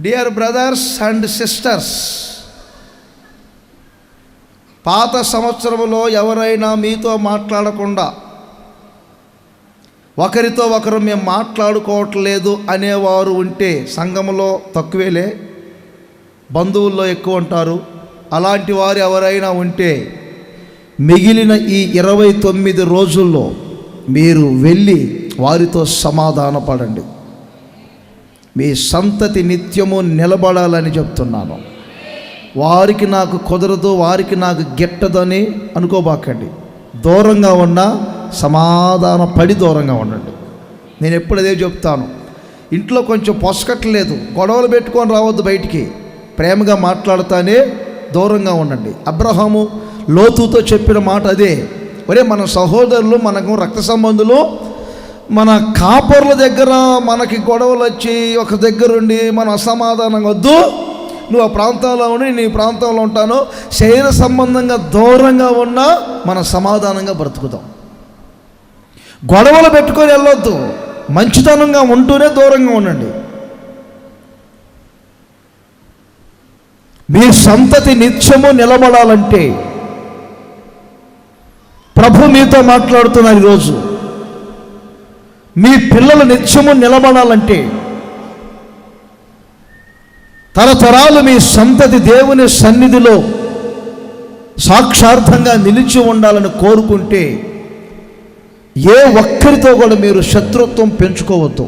Dear brothers and sisters పాత సంవత్సరంలో ఎవరైనా మీతో మాట్లాడకుండా ఒకరితో ఒకరు మేము మాట్లాడుకోవట్లేదు అనేవారు ఉంటే సంఘంలో తక్కువేలే బంధువుల్లో ఎక్కువ ఉంటారు. అలాంటి వారు ఎవరైనా ఉంటే మిగిలిన ఈ ఇరవై తొమ్మిది రోజుల్లో మీరు వెళ్ళి వారితో సమాధానపడండి. మీ సంతతి నిత్యము నిలబడాలని చెప్తున్నాను. వారికి నాకు కుదరదు వారికి నాకు గిట్టదని అనుకోబాకండి. దూరంగా ఉన్నా సమాధాన పడి దూరంగా ఉండండి. నేను ఎప్పుడు అదే చెప్తాను. ఇంట్లో కొంచెం పొసకట్లేదు గొడవలు పెట్టుకొని రావద్దు బయటికి. ప్రేమగా మాట్లాడుతానే దూరంగా ఉండండి. అబ్రహాము లోతుతో చెప్పిన మాట అదే. ఒరే మన సహోదరులు మనకు రక్త సంబంధులు మన కాపర్ల దగ్గర మనకి గొడవలు వచ్చి ఒక దగ్గరుండి మన అసమాధానం వద్దు నువ్వు ఆ ప్రాంతంలో ఉండి నీ ప్రాంతంలో ఉంటాను శరీర సంబంధంగా దూరంగా ఉన్నా మన సమాధానంగా బ్రతుకుతాం. గొడవలు పెట్టుకొని వెళ్ళొద్దు మంచితనంగా ఉంటూనే దూరంగా ఉండండి. మీ సంతతి నిత్యము నిలబడాలంటే ప్రభు మీతో మాట్లాడుతున్నారు ఈరోజు. మీ పిల్లలు నిత్యము నిలబడాలంటే తరతరాలు మీ సంతతి దేవుని సన్నిధిలో సాక్షార్థంగా నిలిచి ఉండాలని కోరుకుంటే ఏ ఒక్కరితో కూడా మీరు శత్రుత్వం పెంచుకోవద్దు.